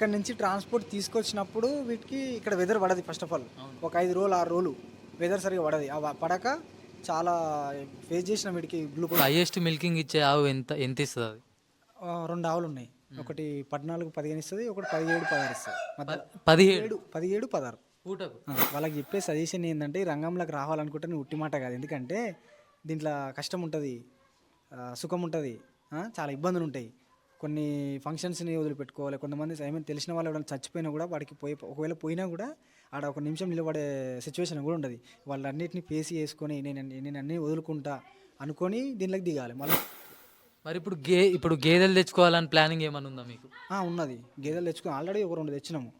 ఇక్కడ నుంచి ట్రాన్స్పోర్ట్ తీసుకొచ్చినప్పుడు వీటికి ఇక్కడ వెదర్ పడది ఫస్ట్ ఆఫ్ ఆల్ ఒక ఐదు రోజులు ఆరు రోజులు వెదర్ సరిగా పడది. పడక చాలా ఫేస్ చేసిన వీటికి గ్లూకోజ్ హైయెస్ట్ మిల్కింగ్ ఇచ్చే ఆవు ఎంత ఎంత ఇస్తుంది అది? రెండు ఆవులు ఉన్నాయి. ఒకటి పద్నాలుగు పదిహేను ఇస్తుంది ఒకటి పదిహేడు పదహారు ఇస్తుంది. పదిహేడు? పదిహేడు పదహారు. పూటకు? వాళ్ళకి చెప్పే సజెషన్ ఏంటంటే ఈ రంగంలోకి రావాలనుకుంటే నువ్వు ఉట్టి మాట కాదు. ఎందుకంటే దీంట్లో కష్టం ఉంటుంది సుఖం ఉంటుంది చాలా ఇబ్బందులు ఉంటాయి. కొన్ని ఫంక్షన్స్ని వదిలిపెట్టుకోవాలి. కొంతమంది ఏమైనా తెలిసిన వాళ్ళు ఎవరైనా చచ్చిపోయినా కూడా వాడికి పోయి ఒకవేళ పోయినా కూడా ఆడ ఒక నిమిషం నిలబడే సిచ్యువేషన్ కూడా ఉండదు. వాళ్ళన్నిటిని ఫేస్ చేసుకొని నేను నేను అన్నీ వదులుకుంటా అనుకొని దీనిలోకి దిగాలి. మళ్ళీ మరి ఇప్పుడు గే ఇప్పుడు గేదెలు తెచ్చుకోవాలని ప్లానింగ్ ఏమైనా ఉందా మీకు? ఆ, ఉన్నది. గేదెలు తెచ్చుకుని ఆల్రెడీ ఒక రెండు తెచ్చినాము.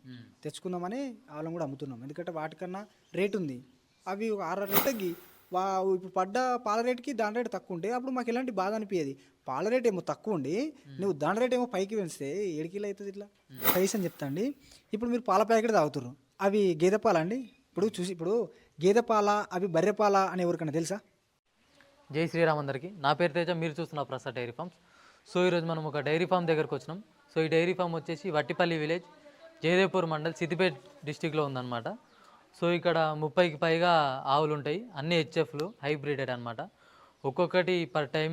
తెచ్చుకుందామని వాళ్ళని కూడా అమ్ముతున్నాం. ఎందుకంటే వాటికన్నా రేట్ ఉంది. అవి ఒక ఆరు రేట్ తగ్గి వా ఇప్పుడు పడ్డ పాల రేటుకి దాని రేటు తక్కువ ఉంటే అప్పుడు మాకు ఎలాంటి బాధ అనిపించేది పాల రేట్ ఏమో తక్కువ ఉండి నువ్వు దాని రేట్ ఏమో పైకి పెంచితే ఏడికిలో అవుతుంది ఇట్లా. ప్రైస్ అని చెప్తా అండి. ఇప్పుడు మీరు పాల ప్యాకెట్ తాగుతుర్రు. అవి గేదె పాల అండి? ఇప్పుడు చూసి ఇప్పుడు గేదె పాల అవి బర్రె పాల అని ఎవరికైనా తెలుసా? జై శ్రీరామ్ అందరికీ. నా పేరు తేజ మీరు చూస్తున్న ప్రసాద్ డైరీ ఫార్మ్స్ సో ఈరోజు మనం ఒక డైరీ ఫామ్ దగ్గరకు వచ్చినాం. సో ఈ డైరీ ఫామ్ వచ్చేసి వట్టిపల్లి విలేజ్ జయదేవ్పూర్ మండల్ సిద్దిపేట్ డిస్టిక్లో ఉందన్నమాట. సో ఇక్కడ ముప్పైకి పైగా ఆవులు ఉంటాయి అన్ని హెచ్ఎఫ్లు హైబ్రిడెడ్ అనమాట ఒక్కొక్కటి పర్ టైం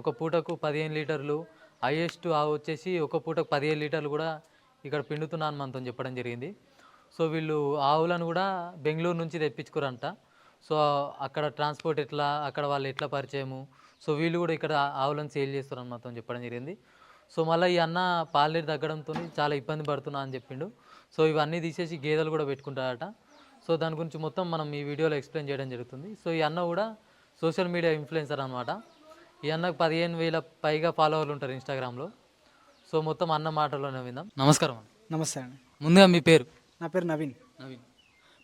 ఒక పూటకు పదిహేను లీటర్లు హైయెస్ట్ ఆవు వచ్చేసి ఒక పూటకు పదిహేను లీటర్లు కూడా ఇక్కడ పిండుతున్నాను మనతో చెప్పడం జరిగింది. సో వీళ్ళు ఆవులను కూడా బెంగళూరు నుంచి తెప్పించుకోరంట. సో అక్కడ ట్రాన్స్పోర్ట్ ఎట్లా అక్కడ వాళ్ళు ఎట్లా పరిచయము సో వీళ్ళు కూడా ఇక్కడ ఆవులను సేల్ చేస్తున్నారు మొత్తం చెప్పడం జరిగింది. సో మళ్ళీ ఈ అన్న పాలు తగ్గడంతో చాలా ఇబ్బంది పడుతున్నా అని చెప్పిండు. సో ఇవన్నీ తీసేసి గేదెలు కూడా పెట్టుకుంటారట. సో దాని గురించి మొత్తం మనం ఈ వీడియోలో ఎక్స్ప్లెయిన్ చేయడం జరుగుతుంది. సో ఈ అన్న కూడా సోషల్ మీడియా ఇన్ఫ్లుయెన్సర్ అనమాట ఈ అన్నకు పదిహేను వేల పైగా ఫాలోవర్లు ఉంటారు ఇన్స్టాగ్రామ్లో. సో మొత్తం అన్న మాటలోనే విందాం. నమస్కారం నమస్తే అండి. ముందుగా మీ పేరు? నా పేరు నవీన్. నవీన్.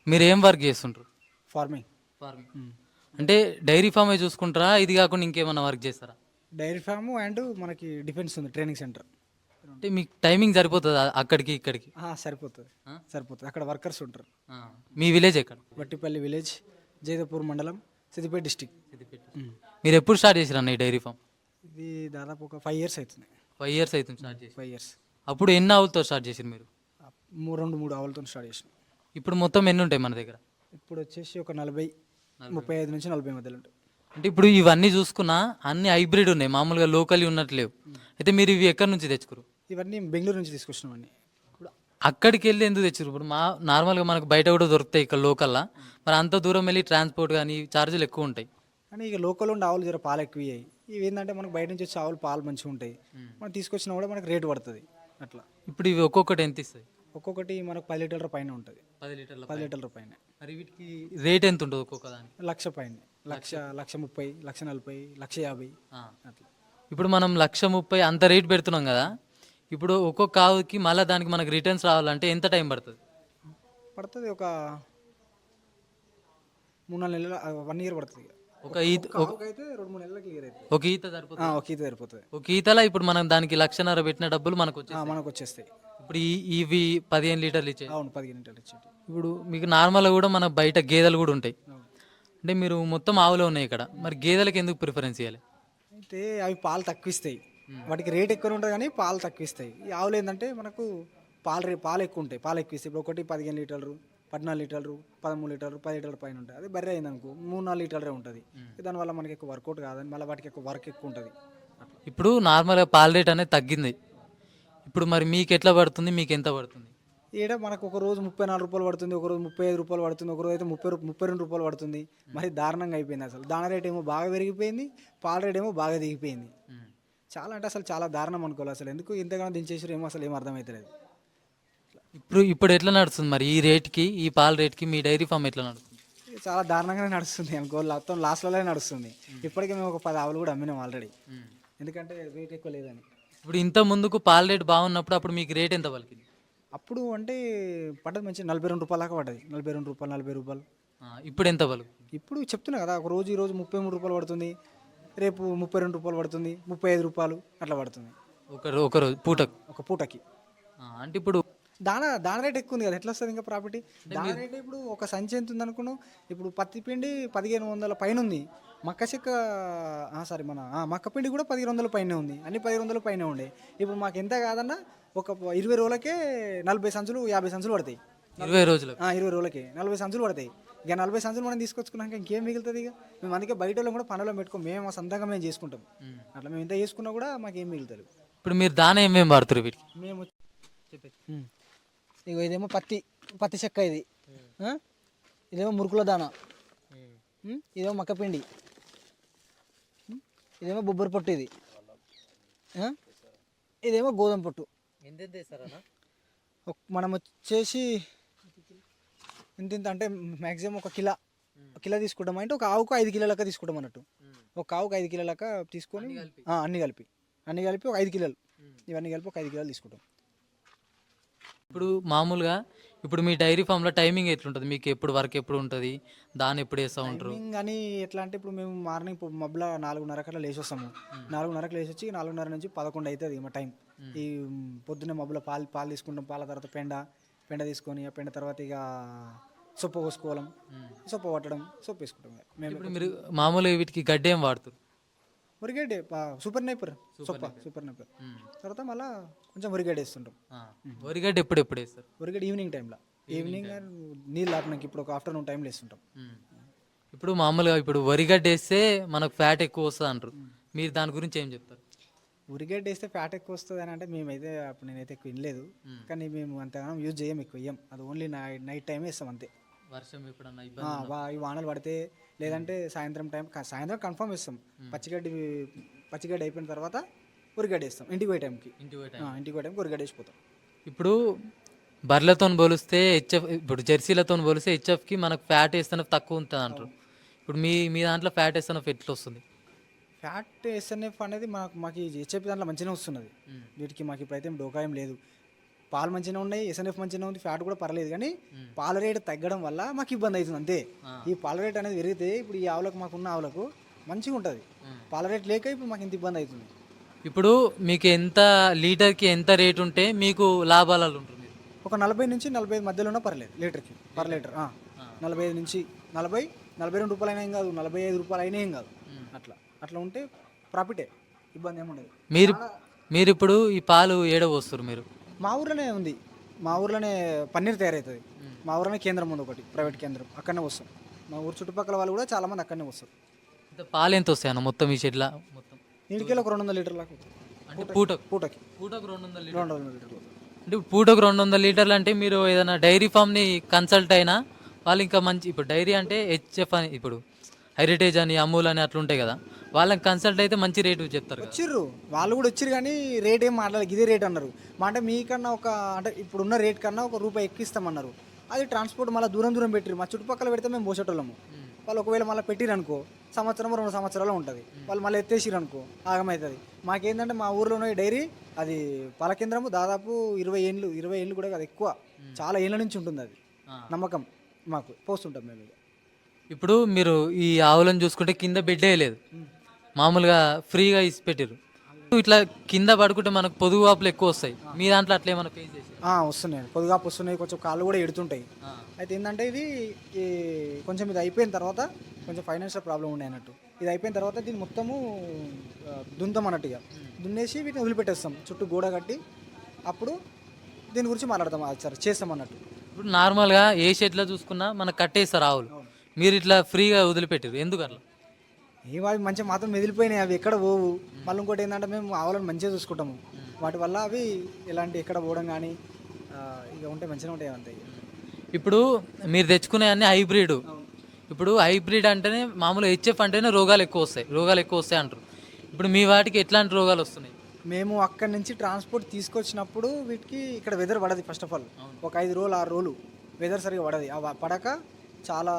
మీరు ఏం వర్క్ చేస్తుంటారు ఫార్మింగ్. ఫార్మింగ్. అంటే డైరీ ఫామే చూసుకుంటారా? ఇది కాకుండా ఇంకేమైనా వర్క్ చేస్తారా? డైరీ ఫామ్ అండ్ మనకి డిఫెన్స్ ఉంది ట్రైనింగ్ సెంటర్. అంటే మీకు టైమింగ్ సరిపోతుందా అక్కడికి ఇక్కడికి? సరిపోతుంది. సరిపోతుంది. అక్కడ వర్కర్స్ ఉంటారు. మీ విలేజ్ ఎక్కడ? వట్టిపల్లి విలేజ్ జైదపూర్ మండలం సిద్దిపేట డిస్టిక్. మీరు ఎప్పుడు స్టార్ట్ చేసారు అన్న ఈ డైరీ ఫామ్? ఇది దాదాపు ఒక ఫైవ్ ఇయర్స్ అవుతుంది. ఫైవ్ ఇయర్స్ అవుతుంది స్టార్ట్ చేసి ఫైవ్ ఇయర్స్. అప్పుడు ఎన్ని ఆవులతో స్టార్ట్ చేసారు మీరు? రెండు మూడు ఆవులతో స్టార్ట్ చేసినాం. ఇప్పుడు మొత్తం ఎన్ని ఉంటాయి మన దగ్గర? ఇప్పుడు వచ్చేసి ఒక నలభై ముప్పై ఐదు నుంచి నలభై మధ్యలో ఉంటాయి. అంటే ఇప్పుడు ఇవన్నీ చూసుకున్నా అన్ని హైబ్రిడ్ ఉన్నాయి. మామూలుగా లోకల్ ఉన్నట్లేవు అయితే మీరు ఇవి ఎక్కడి నుంచి తెచ్చుకోరు ఇవన్నీ బెంగళూరు నుంచి తీసుకొచ్చినామండి. అక్కడికి వెళ్ళి ఎందుకు తెచ్చారు ఇప్పుడు మా నార్మల్గా మనకు బయట కూడా దొరుకుతాయి ఇక్కడ లోకల్లా. మరి అంత దూరం వెళ్ళి ట్రాన్స్పోర్ట్ కానీ ఛార్జీలు ఎక్కువ ఉంటాయి. కానీ ఇక లోకల్ ఉండే ఆవులు జర పాలు ఎక్కువ అయ్యాయి ఇవి ఏంటంటే మనకు బయట నుంచి వచ్చే ఆవులు పాలు మంచిగా ఉంటాయి. మనం తీసుకొచ్చినా కూడా మనకు రేటు పడుతుంది. అట్లా. ఇప్పుడు ఇవి ఒక్కొక్కటి ఎంత ఇస్తాయి? ఒక్కొక్కటి మనకు పది లీటర్ల పైన ఉంటుంది. పది లీటర్ల పది లీటర్ల పైన. మరి వీటికి రేట్ ఎంత ఉంటుంది ఒక్కొక్క దానికి? లక్ష పైన. లక్ష లక్ష ముప్పై లక్ష నలభై లక్ష యాభై. అట్లా. ఇప్పుడు మనం లక్ష ముప్పై అంత రేట్ పెడుతున్నాం కదా ఇప్పుడు ఒక్కొక్క ఆవుకి మళ్ళీ దానికి మనకి రిటర్న్స్ రావాలంటే ఎంత టైం పడుతుంది? పడుతుంది ఒక మూడు నాలుగు నెలల వన్ ఇయర్ పడుతుంది. ఒక ఈత అయితే రెండు మూడు నెలలకు క్లియర్ అవుతుంది ఒక ఈత సరిపోతుంది? ఒక ఈత సరిపోతుంది. ఒక ఈతలా ఇప్పుడు మనం దానికి లక్షన్నర పెట్టిన డబ్బులు మనకు మనకు వచ్చేస్తాయి. ఇప్పుడు ఇవి పదిహేను లీటర్లు ఇచ్చాయి. అవును పదిహేను లీటర్లు ఇప్పుడు మీకు నార్మల్గా కూడా మన బయట గేదెలు కూడా ఉంటాయి. అంటే మీరు మొత్తం ఆవులు ఉన్నాయి ఇక్కడ. మరి గేదెలకు ఎందుకు ప్రిఫరెన్స్ ఇవ్వాలి అయితే అవి పాలు తక్కువ ఇస్తాయి వాటికి రేట్ ఎక్కువ ఉంటుంది కానీ పాలు తక్కువ ఇస్తాయి ఈ ఆవులు ఏంటంటే మనకు పాలు రే పాలు ఎక్కువ ఉంటాయి పాలు ఎక్కువ ఇస్తాయి ఇప్పుడు ఒకటి పదిహేను లీటర్లు పద్నాలుగు లీటర్లు పదమూడు లీటర్లు పది లీటర్ల పైన ఉంటుంది. అది బర్రె అయింది అనుకో మూడు నాలుగు లీటర్లే ఉంటుంది. దానివల్ల మనకి ఎక్కువ వర్కౌట్ కాదని మళ్ళీ వాటికి ఎక్కువ వర్క్ ఎక్కువ ఉంటుంది. ఇప్పుడు నార్మల్గా పాల రేట్ అనేది తగ్గింది. ఇప్పుడు మరి మీకు ఎట్లా పడుతుంది? మీకు ఎంత పడుతుంది? ఈడ మనకు ఒక రోజు ముప్పై నాలుగు రూపాయలు పడుతుంది ఒక రోజు ముప్పై ఐదు రూపాయలు పడుతుంది ఒక రోజు అయితే ముప్పై ముప్పై రెండు రూపాయలు పడుతుంది. మరి దారుణంగా అయిపోయింది అసలు. దాని రేట్ ఏమో బాగా పెరిగిపోయింది పాల రేట్ ఏమో బాగా దిగిపోయింది. చాలా అంటే అసలు చాలా దారుణం అనుకోవాలి. అసలు ఎందుకు ఇంతగానో దించేసారు ఏమో అసలు ఏం అర్థమవుతలేదు ఇప్పుడు ఇప్పుడు ఎట్లా నడుస్తుంది మరి? ఈ రేట్కి ఈ పాల రేట్కి మీ డైరీ ఫామ్ ఎట్లా నడుస్తుంది? ఇది చాలా దారుణంగానే నడుస్తుంది అనుకో మొత్తం లాస్ట్లోనే నడుస్తుంది. ఇప్పటికే మేము ఒక పది ఆవులు కూడా అమ్మినాం ఆల్రెడీ. ఎందుకంటే రేట్ ఎక్కువ లేదని. ఇప్పుడు ఇంత ముందుకు పాల రేట్ బాగున్నప్పుడు అప్పుడు మీకు రేట్ ఎంత పలికింది? అప్పుడు అంటే పడ్డది మంచి నలభై రెండు రూపాయల దాకా పడ్డది. నలభై రెండు రూపాయలు నలభై రూపాయలు. ఆ, ఇప్పుడు ఎంత పలుకు? ఇప్పుడు చెప్తున్నా కదా ఒక రోజు ఈ రోజు ముప్పై మూడు రూపాయలు పడుతుంది. రేపు ముప్పై రెండు రూపాయలు పడుతుంది ముప్పై ఐదు రూపాయలు అట్లా పడుతుంది. ఒక రో- ఒక పూటకు? ఒక పూటకి. ఆ, అంటే ఇప్పుడు దాన దాని రేట్ ఎక్కువ ఉంది కదా ఎట్లా వస్తుంది ఇంకా ప్రాపర్టీ దాని రేట్ ఇప్పుడు ఒక సంచి ఎంత ఉంది అనుకున్నావు? ఇప్పుడు పత్తి పిండి పదిహేను వందల పైన ఉంది. మక్క చెక్క సారీ మన మక్క పిండి కూడా పదిహేను వందల పైన ఉంది. అన్ని పదిహేను వందల పైన ఉండే. ఇప్పుడు మాకు ఎంత కాదన్నా ఒక ఇరవై రోజులకే నలభై సంచులు యాభై సంచులు పడతాయి. ఇరవై రోజులకు? ఆ, ఇరవై రోజులకి నలభై సంచులు పడతాయి. ఇక నలభై సంచులు మనం తీసుకొచ్చుకున్నాక ఇంకేం మిగులుతుంది ఇక? మేము అందుకే బయట వాళ్ళం కూడా పనులు పెట్టుకో మేము మా సొంతంగా మేము చేసుకుంటాం. అట్లా మేము ఇంత చేసుకున్నా కూడా మాకు ఏం మిగులుతుంది ఇప్పుడు మీరు దాన ఏమేమి వాడుతారు వీటికి? మేము. ఇగో ఇదేమో పత్తి పత్తి చెక్క ఇది? ఇదేమో మురుకుల దాన. ఇదేమో మక్కపిండి. ఇదేమో బొబ్బరి పొట్టు ఇది? ఇదేమో గోధుమ పొట్టు. మనం వచ్చేసి ఇంత ఇంత అంటే మ్యాక్సిమం ఒక కిలో ఒక కిలో తీసుకుంటాం అంటే ఒక ఆవుకు ఐదు కిలో లెక్క తీసుకుంటాం అన్నట్టు. ఒక ఆవుకు ఐదు కిలో లెక్క తీసుకొని అన్ని కలిపి. అన్ని కలిపి. ఒక ఐదు కిలోలు. ఇవన్నీ కలిపి ఒక ఐదు కిలోలు తీసుకుంటాం. ఇప్పుడు మామూలుగా ఇప్పుడు మీ డైరీ ఫామ్లో టైమింగ్ ఎట్లుంటుంది? మీకు ఎప్పుడు వరకు ఎప్పుడు ఉంటుంది? దాని ఎప్పుడు వేస్తూ ఉంటారు? టైమింగ్ కానీ ఎట్లా అంటే ఇప్పుడు మేము మార్నింగ్ మబ్బుల నాలుగున్నరకు అట్లా లేచి వస్తాము నాలుగున్నరకు లేచి వచ్చి నాలుగున్నర నుంచి పదకొండు అవుతుంది మా టైం ఈ పొద్దున్నే మబ్బుల పాలు పాలు తీసుకుంటాం. పాల తర్వాత పెండ పెండ తీసుకొని ఆ పెండ తర్వాత ఇక సొప్ప కోసుకోవడం సొప్ప పట్టడం సొప్ప వేసుకుంటాం. మేము ఇప్పుడు మీరు మామూలుగా వీటికి గడ్డి ఏం వాడుతారు? మురిగడ్డే సూపర్ నైపర్ సొప్ప సూపర్ నైపర్ తర్వాత మళ్ళీ కొంచెం మురిగడ్డ వేస్తుంటాం. వరిగడ్డి ఎప్పుడు ఎప్పుడు వేస్తారు? మురిగడ్డ ఈవినింగ్ టైంలో. ఈవినింగ్ నీళ్ళు ఆపినాక ఇప్పుడు ఒక ఆఫ్టర్నూన్ టైంలో వేస్తుంటాం. ఇప్పుడు మామూలుగా ఇప్పుడు వరిగడ్డి వేస్తే మనకు ఫ్యాట్ ఎక్కువ వస్తుంది అంటారు. మీరు దాని గురించి ఏం చెప్తారు? ఉరిగడ్డ వేస్తే ఫ్యాట్ ఎక్కువ వస్తుంది అని అంటే మేమైతే అప్పుడు నేనైతే ఎక్కువ వినలేదు. కానీ మేము అంతగానం యూజ్ చేయం ఎక్కువ వేయం అది ఓన్లీ నైట్ నైట్ టైం వేస్తాం అంతే. వర్షం ఎప్పుడన్నా ఆ, ఇబ్బంది వా- ఈ వానలు పడితే లేదంటే సాయంత్రం టైం సాయంత్రం కన్ఫర్మ్ వేస్తాం పచ్చిగడ్డి పచ్చిగడ్డి అయిపోయిన తర్వాత ఉరిగడ్డ వేస్తాం ఇంటికి పోయే టైంకి. ఇంటికి పోయే ఆ, ఇంటికి పోయే టైంకి ఉరిగడ్డ వేసిపోతాం ఇప్పుడు బర్రెలతో పోలిస్తే హెచ్ఎఫ్ ఇప్పుడు జెర్సీలతో పోలిస్తే హెచ్ఎఫ్కి మనకు ఫ్యాట్ వేస్తేనే తక్కువ ఉంటుంది అంటారు. ఇప్పుడు మీ మీ దాంట్లో ఫ్యాట్ వేస్తేనే ఎట్లా వస్తుంది ఫ్యాట్ ఎస్ఎన్ఎఫ్ అనేది మాకు మాకు హెచ్ఎపి దాంట్లో మంచిగా వస్తున్నది. వీటికి మాకు ఇప్పుడైతే డోకా ఏం లేదు. పాలు మంచిగా ఉన్నాయి ఎస్ఎన్ఎఫ్ మంచిగా ఉంది ఫ్యాట్ కూడా పర్లేదు కానీ పాల రేటు తగ్గడం వల్ల మాకు ఇబ్బంది అవుతుంది అంతే. ఈ పాల రేట్ అనేది పెరిగితే ఇప్పుడు ఈ ఆవులకు మాకున్న ఆవులకు మంచిగా ఉంటుంది. పాల రేట్ లేక ఇప్పుడు మాకు ఇంత ఇబ్బంది అవుతుంది. ఇప్పుడు మీకు ఎంత లీటర్కి ఎంత రేట్ ఉంటే మీకు లాభాలు ఉంటుంది ఒక నలభై నుంచి నలభై ఐదు మధ్యలో ఉన్నా పర్లేదు లీటర్కి పర్ లీటర్. నలభై ఐదు నుంచి నలభై నలభై రెండు రూపాయలు అయినా ఏం కాదు నలభై ఐదు రూపాయలు అయినా ఏం కాదు. అట్లా అట్లా ఉంటే ప్రాఫిటే ఇబ్బంది ఏమి ఉండదు. మీరు మీరు ఇప్పుడు ఈ పాలు ఏడ పోస్తారు మీరు. మా ఊర్లోనే ఉంది. మా ఊర్లోనే పన్నీర్ తయారవుతుంది మా ఊర్లోనే కేంద్రం ఉంది ఒకటి ప్రైవేట్ కేంద్రం. అక్కడనే వస్తాం. మా ఊరు చుట్టుపక్కల వాళ్ళు కూడా చాలా మంది అక్కడనే వస్తారు. ఇంత పాలు ఎంత వస్తాయి అన్న మొత్తం ఈ షెడ్ల? మొత్తం. ఇంటికెళ్ళి ఒక రెండు వందల లీటర్ల అంటే పూటకు పూటకి? పూటకు. రెండు వందల లీటర్ రెండు వందల లీటర్లు అంటే ఇప్పుడు పూటకు రెండు వందల లీటర్లు అంటే మీరు ఏదైనా డైరీ ఫామ్ని కన్సల్ట్ అయినా వాళ్ళు ఇంకా మంచి ఇప్పుడు డైరీ అంటే హెచ్ఎఫ్ అని ఇప్పుడు హెరిటేజ్ అని అమూల్ అని అట్లా ఉంటాయి కదా. వాళ్ళకి కన్సల్ట్ అయితే మంచి రేటు చెప్తారు కదా. వచ్చిర్రు. వాళ్ళు కూడా వచ్చిర్రు కానీ రేట్ ఏం మాట్లాడలేదు ఇదే రేట్ అన్నారు. మా అంటే మీకన్నా ఒక అంటే ఇప్పుడున్న రేట్ కన్నా ఒక రూపాయి ఎక్కువ ఇస్తామన్నారు. అది ట్రాన్స్పోర్ట్ మళ్ళీ దూరం దూరం పెట్టిరు మా చుట్టుపక్కల పెడితే మేము పోసేటోళ్ళము. వాళ్ళు ఒకవేళ మళ్ళీ పెట్టిరు అనుకో సంవత్సరం రెండు సంవత్సరాలు ఉంటుంది. వాళ్ళు మళ్ళీ ఎత్తేసిరు అనుకో ఆగమవుతుంది మాకేంటంటే మా ఊర్లో ఉన్న ఈ డైరీ అది పాల కేంద్రము దాదాపు ఇరవై ఏళ్ళు ఇరవై ఏళ్ళు కూడా కాదు ఎక్కువ. చాలా ఏళ్ళ నుంచి ఉంటుంది అది. ఆ. నమ్మకం మాకు. పోస్తుంటాం మేము ఇక. ఇప్పుడు మీరు ఈ ఆవులను చూసుకుంటే కింద బెడ్డే లేదు. మామూలుగా ఫ్రీగా ఇసి పెట్టారు ఇట్లా కింద పడుకుంటే మనకు పొదుగు వాపులు ఎక్కువ వస్తాయి. మీ దాంట్లో అట్లా ఏమైనా ఫేస్ చేసి వస్తున్నాయి. పొదుగాపు వస్తున్నాయి. కొంచెం కాళ్ళు కూడా ఎడుతుంటాయి. అయితే ఏంటంటే ఇది ఈ కొంచెం ఇది అయిపోయిన తర్వాత కొంచెం ఫైనాన్షియల్ ప్రాబ్లం ఉండే అన్నట్టు. ఇది అయిపోయిన తర్వాత దీన్ని మొత్తము ఆ, దున్నుతాం అన్నట్టు ఇక. దున్నేసి వీటిని వదిలిపెట్టేస్తాం. చుట్టూ గోడ కట్టి అప్పుడు దీని గురించి మాట్లాడతాం. సార్ చేస్తాం అన్నట్టు. ఇప్పుడు నార్మల్గా ఏ షెడ్లో చూసుకున్నా మనకు కట్టేస్తారు ఆవులు. మీరు ఇట్లా ఫ్రీగా వదిలిపెట్టారు ఎందుకు అట్లా? ఏం అవి మంచిగా మాత్రం మెదిలిపోయినాయి అవి ఎక్కడ పోవు. మళ్ళీ ఇంకోటి ఏంటంటే మేము ఆవులను మంచిగా చూసుకుంటాము. వాటి వల్ల అవి ఎలాంటి ఎక్కడ పోవడం కానీ ఇక ఉంటే మంచిగా ఉంటాయి అంతే. ఇప్పుడు మీరు తెచ్చుకునే అన్ని హైబ్రిడ్. ఇప్పుడు హైబ్రిడ్ అంటేనే మామూలు హెచ్ఎఫ్ అంటేనే రోగాలు ఎక్కువ వస్తాయి. రోగాలు ఎక్కువ వస్తాయి అంటారు. ఇప్పుడు మీ వాటికి ఎట్లాంటి రోగాలు వస్తున్నాయి? మేము అక్కడి నుంచి ట్రాన్స్పోర్ట్ తీసుకొచ్చినప్పుడు వీటికి ఇక్కడ వెదర్ పడదు ఫస్ట్ ఆఫ్ ఆల్. ఒక ఐదు రోజులు ఆరు రోజులు వెదర్ సరిగా పడదు. పడక చాలా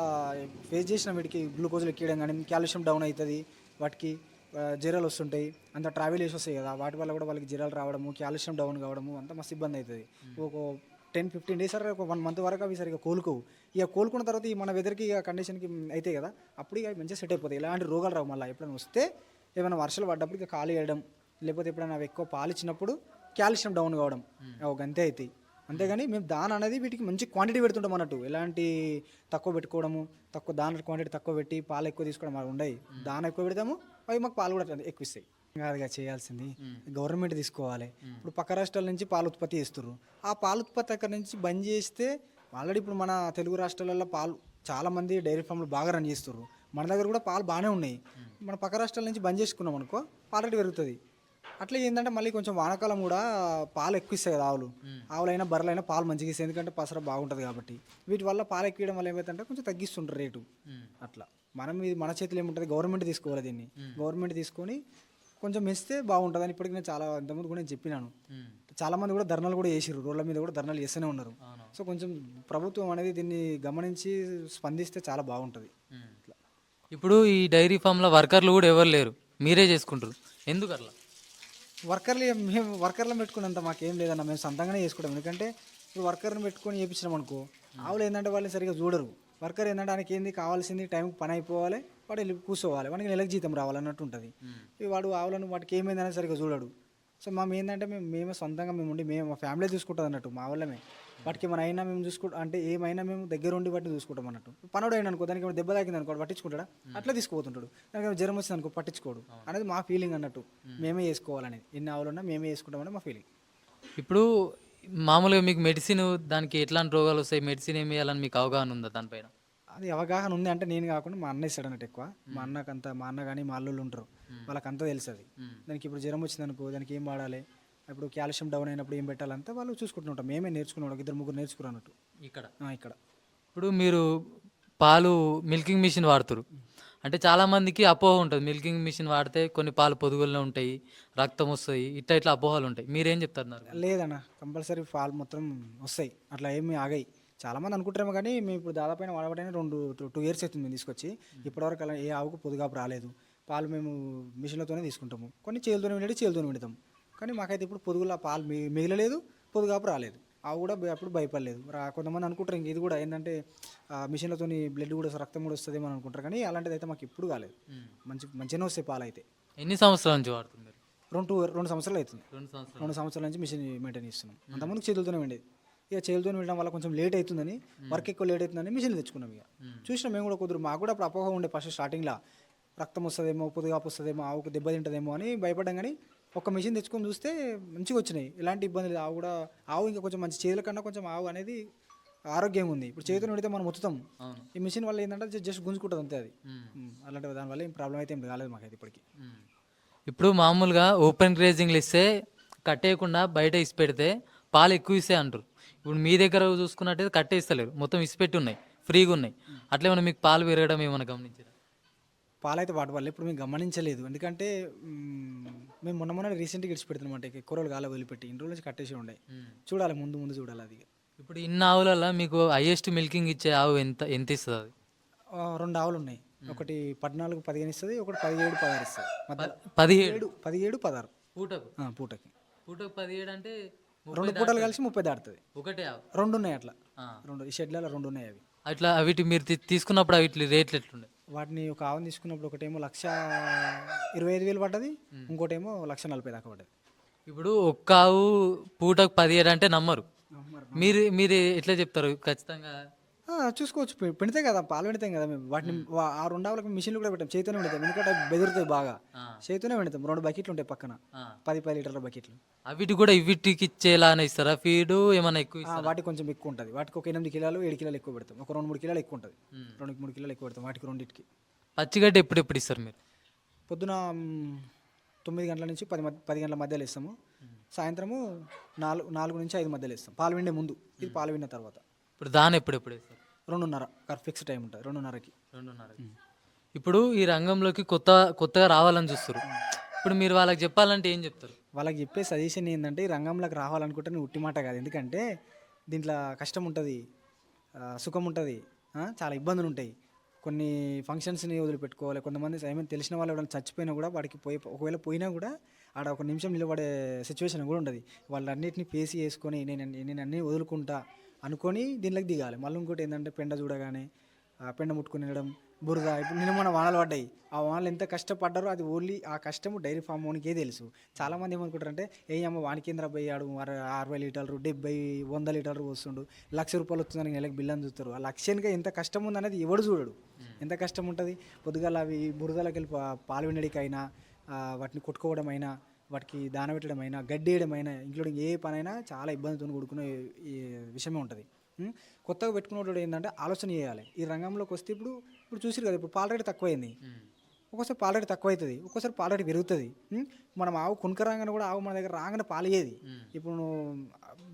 ఫేస్ చేసిన వీటికి గ్లూకోజ్లు ఎక్కడం కానీ కాల్షియం డౌన్ అవుతుంది వాటికి ఆ, జ్వరాలు వస్తుంటాయి అంత ట్రావెల్ చేసి వస్తాయి కదా వాటి వల్ల కూడా వాళ్ళకి జ్వరాలు రావడము కాల్షియం డౌన్ కావడము అంత మస్తు ఇబ్బంది అవుతుంది. ఒక టెన్ ఫిఫ్టీన్ డేస్ ఒక వన్ మంత్ వరకు అవి సరిగా కోలుకోవు. ఇక కోలుకున్న తర్వాత ఈ మన వెదర్కి ఇక కండిషన్కి అయితే కదా అప్పుడు ఇక మంచిగా సెట్ అయిపోతాయి. ఇలాంటి రోగాలు రావు మళ్ళీ. ఎప్పుడైనా వస్తే ఏమైనా వర్షాలు పడ్డప్పుడు ఇక ఖాళీ వేయడం లేకపోతే ఎప్పుడైనా అవి ఎక్కువ పాలు ఇచ్చినప్పుడు కాల్షియం డౌన్ కావడం ఒక అంతే అవుతాయి అంతేగాని మేము దాన అనేది వీటికి మంచి క్వాంటిటీ పెడుతుంటాం అన్నట్టు. ఎలాంటి తక్కువ పెట్టుకోవడము తక్కువ దాన క్వాంటిటీ తక్కువ పెట్టి పాలు ఎక్కువ తీసుకోవడం అవి ఉండవు దాన ఎక్కువ పెడతాము అవి మాకు పాలు కూడా ఎక్కువ ఇస్తాయి కాదుగా చేయాల్సింది గవర్నమెంట్ తీసుకోవాలి. ఇప్పుడు పక్క రాష్ట్రాల నుంచి పాల ఉత్పత్తి చేస్తుర్రు. ఆ పాల ఉత్పత్తి అక్కడ నుంచి బంద్ చేస్తే ఆల్రెడీ ఇప్పుడు మన తెలుగు రాష్ట్రాలలో పాలు చాలా మంది డైరీ ఫామ్లు బాగా రన్ చేస్తుర్రు. మన దగ్గర కూడా పాలు బాగానే ఉన్నాయి. మన పక్క రాష్ట్రాల నుంచి బంద్ చేసుకున్నాం అనుకో పాల రేటు పెరుగుతుంది. అట్లా ఏంటంటే మళ్ళీ కొంచెం వానాకాలం కూడా పాలు ఎక్కువ ఇస్తాయి కదా ఆవులు. ఆవులైనా బర్రెలైనా పాలు మంచిగా ఇస్తాయి. ఎందుకంటే పసర బాగుంటుంది కాబట్టి. వీటి వల్ల పాలు ఎక్కువ ఇవ్వడం వల్ల ఏమవుతుందంటే కొంచెం తగ్గిస్తుంటారు రేటు. అట్లా. మనం ఇది మన చేతిలో ఏముంటుంది? గవర్నమెంట్ తీసుకోవాలి దీన్ని. గవర్నమెంట్ తీసుకొని కొంచెం మెస్తే బాగుంటుందని ఇప్పటికి నేను చాలా ఇంతకుముందు కూడా నేను చెప్పినాను. చాలా మంది కూడా ధర్నాలు కూడా చేసిర్రు. రోడ్ల మీద కూడా ధర్నాలు చేస్తూనే ఉన్నారు. సో కొంచెం ప్రభుత్వం అనేది దీన్ని గమనించి స్పందిస్తే చాలా బాగుంటుంది. ఇప్పుడు ఈ డైరీ ఫామ్లో వర్కర్లు కూడా ఎవరు లేరు. మీరే చేసుకుంటారు ఎందుకు అట్లా వర్కర్లు మేము వర్కర్లను పెట్టుకున్నంత మాకేం లేదన్న మేము సొంతంగానే చేసుకుంటాం ఎందుకంటే ఇప్పుడు వర్కర్ని పెట్టుకొని చేపించినాం అనుకో ఆవులు ఏంటంటే వాళ్ళని సరిగా చూడరు. వర్కర్ ఏంటంటే ఆయనకి ఏంది కావాల్సింది టైంకి పని అయిపోవాలి వాడు వెళ్ళి కూర్చోవాలి వాడికి నెలకు జీతం రావాలన్నట్టు ఉంటుంది. వాడు ఆవులను వాటికి ఏమైందని సరిగా చూడడు. సో మేము ఏంటంటే మేము మేమే సొంతంగా మేము ఉండి మేము మా ఫ్యామిలీ చూసుకుంటుంది అన్నట్టు మా వాళ్ళమే. వాటికి ఏమైనా అయినా మేము చూసుకుంటాం అంటే ఏమైనా మేము దగ్గర ఉండి వాటిని చూసుకుంటాం అన్నట్టు. పనుడు అయిన అనుకో దానికి దెబ్బ తాకింది అనుకో పట్టించుకుంటాడా? అట్లా తీసుకుపోతుంటాడు. దానికి జ్వరం వచ్చింది అనుకో పట్టించుకోడు. అనేది మా ఫీలింగ్ అన్నట్టు. మేమే. చేసుకోవాలనేది. ఎన్ని ఆవులు ఉన్నా మేమే చేసుకుంటామని మా ఫీలింగ్. ఇప్పుడు మామూలుగా మీకు మెడిసిన్ దానికి ఎట్లాంటి రోగాలు వస్తాయి? మెడిసిన్ ఏమి వేయాలని మీకు అవగాహన ఉందా దానిపైన అది అవగాహన ఉంది అంటే నేను కాకుండా మా అన్న ఇస్తాడు అన్నట్టు ఎక్కువ. మా అన్నకంత మా అన్న కానీ మా అల్లుళ్ళు ఉంటారు. వాళ్ళకంతా తెలుసు అది. దానికి ఇప్పుడు జ్వరం వచ్చింది అనుకో దానికి ఏం వాడాలి? ఇప్పుడు కాల్షియం డౌన్ అయినప్పుడు ఏం పెట్టాలంటే వాళ్ళు చూసుకుంటుంటాం మేమే నేర్చుకున్నాం ఇద్దరు ముగ్గురు నేర్చుకున్నారు అన్నట్టు ఇక్కడ ఇక్కడ. ఇప్పుడు మీరు పాలు మిల్కింగ్ మిషన్ వాడుతారు. అంటే చాలా మందికి అపోహ ఉంటుంది. మిల్కింగ్ మిషన్ వాడితే కొన్ని పాలు పొదుగుల్లో ఉంటాయి రక్తం వస్తాయి ఇట్లా ఇట్లా అపోహలు ఉంటాయి. మీరేం చెప్తారు లేదన్న కంపల్సరీ ఫాల్ మొత్తం వస్తాయి. అట్లా ఏమి ఆగాయి. చాలా మంది అనుకుంటారేమో కానీ మేము ఇప్పుడు దాదాపు వాడబడిన రెండు టూ ఇయర్స్ అవుతుంది మేము తీసుకొచ్చి. ఇప్పటివరకు అలా ఏ ఆవుకు పొదుగాపు రాలేదు. పాలు మేము మిషన్లతోనే తీసుకుంటాము. కొన్ని చేతులతోనే విండి చేతులతోనే విడతాం కానీ మాకైతే ఇప్పుడు పొదుగుల పాలు మిగలలేదు పొదుగాపు రాలేదు. ఆవు కూడా అప్పుడు భయపడలేదు. రా కొంతమంది అనుకుంటారు ఇంక ఇది కూడా ఏంటంటే మిషన్లతో బ్లడ్ కూడా రక్తం కూడా వస్తుందేమో అని అనుకుంటారు కానీ అలాంటిది అయితే మాకు ఇప్పుడు కాలేదు. మంచి మంచిగానే వస్తాయి పాలు అయితే ఎన్ని సంవత్సరాల నుంచి వాడుతుంది మీరు రెండు రెండు సంవత్సరాలు అవుతుంది. రెండు సంవత్సరాలు. రెండు సంవత్సరాల నుంచి మిషన్ మెయింటైన్ చేస్తున్నాం. అంతకుముందు చేతులతోనే ఉండేది. ఇక చేతులతో వెళ్ళడం వల్ల కొంచెం లేట్ అవుతుందని వర్క్ ఎక్కువ లేట్ అవుతుందని మిషన్ తెచ్చుకున్నాం ఇక. చూసినాం మేము కూడా కుదురు మాకు కూడా అప్పుడు అపోహ ఉండే ఫస్ట్ స్టార్టింగ్లో. రక్తం వస్తుందేమో పొదుగాపు వస్తుందేమో ఆవుకు దెబ్బ తింటుందేమో అని భయపడ్డాం కానీ ఒక మిషన్ తెచ్చుకొని చూస్తే మంచిగా వచ్చినాయి. ఎలాంటి ఇబ్బంది లేదు. ఆవు కూడా ఆవు ఇంకా కొంచెం మంచి చేతుల కన్నా కొంచెం ఆవు అనేది ఆరోగ్యంగా ఉంది. ఇప్పుడు చేతులు పెడితే మనం అవును. ఈ మిషన్ వల్ల ఏంటంటే జస్ట్ గుంజుకుంటుంది అంతే అది. అలాంటి దానివల్ల ఏం ప్రాబ్లం అయితే ఏం కాలేదు మాకైతే ఇప్పటికి. ఇప్పుడు మామూలుగా ఓపెన్ గ్రేజింగ్లు ఇస్తే కట్టేయకుండా బయట ఇసి పెడితే పాలు ఎక్కువ ఇస్తాయి అంటారు. ఇప్పుడు మీ దగ్గర చూసుకున్నట్టయితే కట్టేస్తలేరు మొత్తం ఇసిపెట్టి ఉన్నాయి. ఫ్రీగా ఉన్నాయి. అట్లా ఏమైనా మీకు పాలు పెరగడం ఏమైనా గమనించారా? పాలైతే వాటి వల్ల ఇప్పుడు మేము గమనించలేదు. ఎందుకంటే మ్మ్, మొన్న మొన్న రీసెంట్గా ఇడిచి పెడుతున్నాం అంటే కూరలు గాలి వదిలిపెట్టి ఇన్ని రోజుల నుంచి కట్టేసి ఉండే. చూడాలి ముందు ముందు చూడాలి అది. ఇప్పుడు ఇన్ని ఆవులలో మీకు హైయెస్ట్ మిల్కింగ్ ఇచ్చే ఆవు ఎంత ఎంత ఇస్తుంది అది? రెండు ఆవులు ఉన్నాయి. ఒకటి పద్నాలుగు పదిహేను ఇస్తుంది ఒకటి పదిహేడు పదహారు ఇస్తుంది. పదిహేడు? పదిహేడు పదహారు. పూటకు? పూటకి. పూటకు పదిహేడు అంటే రెండు పూటలు కలిసి ముప్పై దాటుతుంది. ఒకటే రెండు ఉన్నాయి అట్లా. రెండు ఈ షెడ్లలో రెండు ఉన్నాయి అవి. అట్లా వీటి మీరు తీసుకున్నప్పుడు వీటి రేట్లు ఎట్లుండే? వాటిని ఒక ఆవుని తీసుకున్నప్పుడు ఒకటేమో లక్ష ఇరవై ఐదు వేలు పడ్డది ఇంకోటేమో లక్ష నలభై దాకా పడ్డది. ఇప్పుడు ఒక్క ఆవు పూటకు పదిహేడు అంటే నమ్మరు. మీరు మీరు ఎట్లా చెప్తారు? ఖచ్చితంగా ఆ, చూసుకోవచ్చు. పె- పెడితే కదా పాలు పెడతాం కదా మేము. వాటిని వా- ఆ రెండు ఆవులకు మిషన్లు కూడా పెట్టాం. చేతితోనే పెడతాం. ఎందుకంటే అవి బెదురుతాయి బాగా. ఆ. చేతితోనే పెడతాం. రెండు బకెట్లు ఉంటాయి పక్కన. ఆ. పది పది లీటర్ల బకెట్లు. అవిటి కూడా ఇవిటికి ఇచ్చేలానే ఇస్తారా? ఫీడ్ ఏమైనా ఎక్కువ ఆ, ఇస్తారా? వాటికి కొంచెం ఎక్కువ ఉంటుంది. వాటికి ఒక ఎనిమిది కిలోలు ఏడు కిలోలు ఎక్కువ పెడతాం. ఒక రెండు మూడు కిలోలు ఎక్కువ ఉంటుంది. రెండు మూడు కిలోలు ఎక్కువ పెడతాం వాటికి రెండింటికి. పచ్చిగడ్డి ఎప్పుడు ఎప్పుడు ఇస్తారు మీరు? పొద్దున తొమ్మిది గంటల నుంచి పది మధ్య పది గంటల మధ్యలో ఇస్తాము సాయంత్రము నాలుగు నాలుగు నుంచి ఐదు మధ్యలో ఇస్తాం పాలు విండే ముందు. ఇది పాలు విన్న తర్వాత. ఇప్పుడు దాని ఎప్పుడు ఎప్పుడు ఇస్తారు రెండున్నర ఫిక్స్ టైం ఉంటుంది రెండున్నరకి. రెండున్నర ఇప్పుడు ఈ రంగంలోకి కొత్త కొత్తగా రావాలని చూస్తారు ఇప్పుడు మీరు వాళ్ళకి చెప్పాలంటే ఏం చెప్తారు? వాళ్ళకి చెప్పే సజెషన్ ఏంటంటే ఈ రంగంలోకి రావాలనుకుంటే నువ్వు ఉట్టి మాట కాదు. ఎందుకంటే దీంట్లో కష్టం ఉంటుంది సుఖం ఉంటుంది చాలా ఇబ్బందులు ఉంటాయి. కొన్ని ఫంక్షన్స్ని వదిలిపెట్టుకోవాలి కొంతమంది ఏమైనా తెలిసిన వాళ్ళు ఎవరైనా చచ్చిపోయినా కూడా వాడికి పోయి ఒకవేళ పోయినా కూడా ఆడ ఒక నిమిషం నిలబడే సిచ్యువేషన్ కూడా ఉంటుంది వాళ్ళన్నిటిని ఫేస్ చేసుకొని నేను నేను అన్నీ వదులుకుంటా అనుకొని దీనిలోకి దిగాలి. మళ్ళీ ఇంకోటి ఏంటంటే పెండ చూడగానే ఆ పెండ ముట్టుకుని వెళ్ళడం బురద ఇప్పుడు నిన్న మన వానలు పడ్డాయి. ఆ వానలు ఎంత కష్టపడ్డారో అది ఓన్లీ ఆ కష్టము డైరీ ఫామ్ ఓనికే తెలుసు. చాలామంది ఏమనుకుంటారంటే ఏ అమ్మ వానికి ఏంద్ర పోయాడు అర అరవై లీటర్లు డెబ్బై వంద లీటర్లు వస్తుండు లక్ష రూపాయలు వస్తుందని నెలకు బిల్లు అని చూస్తారు. ఆ లక్ష్యానికి ఎంత కష్టం ఉందనేది ఎవడు చూడడు. ఎంత కష్టం ఉంటుంది? పొద్దుగాల అవి బురదలోకి వెళ్ళి పాలు వినడికైనా వాటిని కొట్టుకోవడం అయినా వాటికి దాన పెట్టడం అయినా గడ్డి వేయడం అయినా ఇంక్లూడింగ్ ఏ పనైనా చాలా ఇబ్బందితో ఈ విషయమే ఉంటుంది? కొత్తగా పెట్టుకున్నప్పుడు ఏంటంటే ఆలోచన చేయాలి. ఈ రంగంలోకి వస్తే ఇప్పుడు ఇప్పుడు చూసిరు కదా ఇప్పుడు పాల రేటు తక్కువైంది ఒక్కోసారి పాల రేటు తక్కువ అవుతుంది ఒక్కోసారి పాల రేటు పెరుగుతుంది? మనం ఆవు కొనుక రాగానే కూడా ఆవు మన దగ్గర రాగానే పాలయ్యేది ఇప్పుడు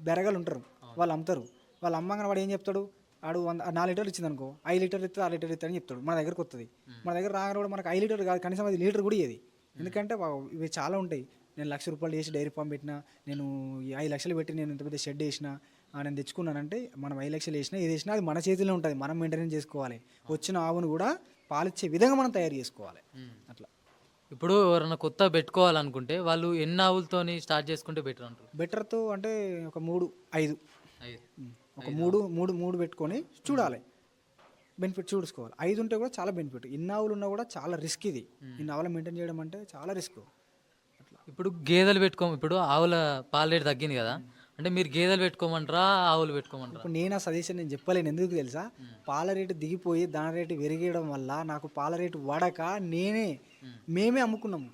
బెరగలు ఉంటారు వాళ్ళు అమ్ముతారు. వాళ్ళు అమ్మగానే వాడు ఏం చెప్తాడు? ఆడు వంద నాలుగు లీటర్లు ఇచ్చింది అనుకో ఐదు లీటర్లు ఇస్తే ఆరు లీటర్ ఇస్తా అని చెప్తాడు. మన దగ్గరకు వస్తుంది మన దగ్గర రాగానే కూడా మనకు ఐదు లీటర్ కాదు కనీసం అది లీటర్ కూడా ఇయ్యేది. ఎందుకంటే ఇవి చాలా ఉంటాయి. నేను లక్ష రూపాయలు చేసి డైరీ ఫామ్ పెట్టినా నేను ఐదు లక్షలు పెట్టి నేను ఇంత పెద్ద షెడ్ వేసిన నేను తెచ్చుకున్నానంటే మనం ఐదు లక్షలు వేసినా ఏది వేసినా అది మన చేతిలో ఉంటుంది మనం మెయింటైన్ చేసుకోవాలి. వచ్చిన ఆవును కూడా పాలిచ్చే విధంగా మనం తయారు చేసుకోవాలి. అట్లా. ఇప్పుడు ఎవరైనా కొత్త పెట్టుకోవాలనుకుంటే వాళ్ళు ఎన్ని ఆవులతోని స్టార్ట్ చేసుకుంటే బెటర్ అంటారు? బెటర్తో అంటే ఒక మూడు ఐదు. ఒక మూడు మూడు మూడు పెట్టుకొని చూడాలి. బెనిఫిట్ చూసుకోవాలి. ఐదు ఉంటే కూడా చాలా బెనిఫిట్. ఇన్ని ఆవులు ఉన్నా కూడా చాలా రిస్క్ ఇది. ఇన్ని ఆవులు మెయింటైన్ చేయడం అంటే చాలా రిస్క్. ఇప్పుడు గేదెలు పెట్టుకో ఇప్పుడు ఆవుల పాల రేటు తగ్గింది కదా. అంటే మీరు గేదెలు పెట్టుకోమంటారా ఆవులు పెట్టుకోమంటారా? ఇప్పుడు నేను ఆ సజెషన్ నేను చెప్పలేను. ఎందుకు తెలుసా? పాల రేటు దిగిపోయి దాని రేటు పెరిగేయడం వల్ల నాకు పాల రేటు వాడక నేనే మేమే అమ్ముకున్నాము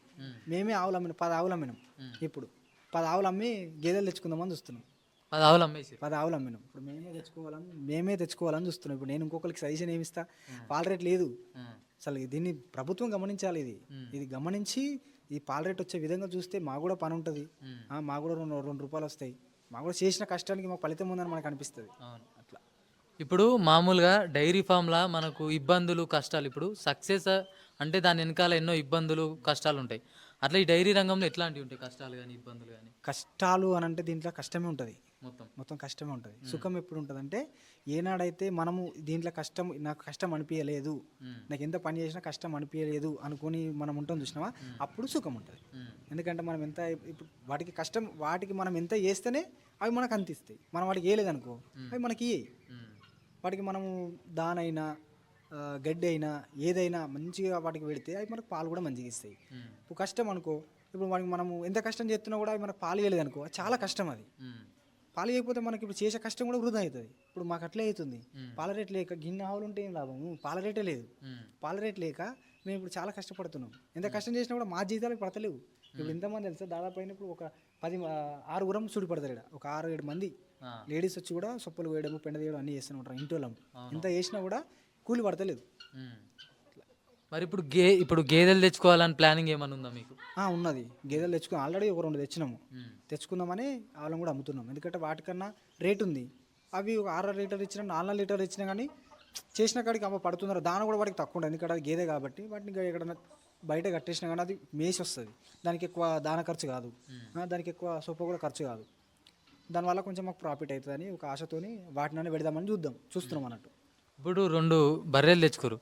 మేమే ఆవులు అమ్మినాం పది ఆవులు అమ్మినాం. ఇప్పుడు పది ఆవులు అమ్మి గేదెలు తెచ్చుకుందామని చూస్తున్నాం. అది ఆవులు అమ్మేసి. పది ఆవులు అమ్మినాం. ఇప్పుడు మేమే తెచ్చుకోవాలని మేమే తెచ్చుకోవాలని చూస్తున్నాం. ఇప్పుడు నేను ఇంకొకరికి సజెషన్ ఏమి ఇస్తా? పాల రేట్ లేదు. అసలు దీన్ని ప్రభుత్వం గమనించాలి ఇది. ఇది గమనించి ఈ పాల రేట్ వచ్చే విధంగా చూస్తే మాకు కూడా పని ఉంటుంది. మాకు కూడా రెండు రెండు రూపాయలు వస్తాయి. మాకు కూడా చేసిన కష్టానికి మాకు ఫలితం ఉందని మనకు అనిపిస్తుంది. అవును అట్లా. ఇప్పుడు మామూలుగా డైరీ ఫామ్లా మనకు ఇబ్బందులు కష్టాలు ఇప్పుడు సక్సెస్ అంటే దాని వెనకాల ఎన్నో ఇబ్బందులు కష్టాలు ఉంటాయి. అట్లా ఈ డైరీ రంగంలో ఎట్లాంటివి ఉంటాయి? కష్టాలు కానీ ఇబ్బందులు కానీ కష్టాలు అని అంటే దీంట్లో కష్టమే ఉంటుంది. మొత్తం. మొత్తం కష్టమే ఉంటుంది. సుఖం ఎప్పుడు ఉంటుంది అంటే ఏనాడైతే మనము దీంట్లో కష్టం నాకు కష్టం అనిపించలేదు. నాకు ఎంత పని చేసినా కష్టం అనిపించలేదు అనుకొని మనం ఉంటాం చూసినావా? అప్పుడు సుఖం ఉంటుంది. ఎందుకంటే మనం ఎంత ఇప్పుడు వాటికి కష్టం వాటికి మనం ఎంత చేస్తేనే అవి మనకు అంతిస్తాయి మనం వాటికి వేయలేదనుకో అవి మనకి ఇయ్యాయి. మ్మ్. వాటికి మనము దానైనా గడ్డి అయినా ఏదైనా మంచిగా వాటికి పెడితే అవి మనకు పాలు కూడా మంచిగా ఇస్తాయి. ఇప్పుడు కష్టం అనుకో ఇప్పుడు వాటికి మనము ఎంత కష్టం చేస్తున్నా కూడా అవి మనకు పాలు ఇవ్వలేదు అనుకో చాలా కష్టం అది. పాలు చేయకపోతే మనకి ఇప్పుడు చేసే కష్టం కూడా వృధా అవుతుంది. ఇప్పుడు మాకు అట్లే అవుతుంది. పాల రేట్ లేక గిన్నె ఆవులు ఉంటే ఏం లాభము పాల రేటే లేదు. పాల రేట్ లేక మేము ఇప్పుడు చాలా కష్టపడుతున్నాం. ఎంత కష్టం చేసినా కూడా మా జీతాలకు పడతలేవు. ఇప్పుడు ఎంతమంది తెలుసా? దాదాపు అయిన ఇప్పుడు ఒక పది ఆ, ఆరుగురం సుడి పడతారు ఈడ. ఒక ఆరు ఏడు మంది. లేడీస్ వచ్చి కూడా సొప్పలు వేయడము పెండ తీయడం అన్నీ చేస్తూనే ఉంటారు ఇంటి వాళ్ళం. ఎంత చేసినా కూడా కూలి పడతలేదు. మరి ఇప్పుడు గే ఇప్పుడు గేదెలు తెచ్చుకోవాలని ప్లానింగ్ ఏమైనా ఉందా మీకు? ఆ, ఉన్నది. గేదెలు తెచ్చుకుని ఆల్రెడీ ఒక రెండు తెచ్చినాము. తెచ్చుకుందామని వాళ్ళని కూడా అమ్ముతున్నాం. ఎందుకంటే వాటికన్నా రేట్ ఉంది. అవి ఒక ఆరు లీటర్ ఇచ్చినా నాలుగు లీటర్ ఇచ్చినా కానీ చేసిన కాడికి అమ్మ పడుతున్నారు. దాని కూడా వాటికి తక్కువ ఉంటుంది ఎందుకంటే అది గేదె కాబట్టి వాటిని ఇంకా ఎక్కడన్నా బయట కట్టేసినా కానీ అది మేసి వస్తుంది దానికి ఎక్కువ దాన ఖర్చు కాదు. ఆ, దానికి ఎక్కువ సొప్ప కూడా ఖర్చు కాదు. దానివల్ల కొంచెం మాకు ప్రాఫిట్ అవుతుందని ఒక ఆశతోని వాటిని పెడదామని చూద్దాం. చూస్తున్నాం అన్నట్టు. ఇప్పుడు రెండు బర్రెలు తెచ్చుకోరు.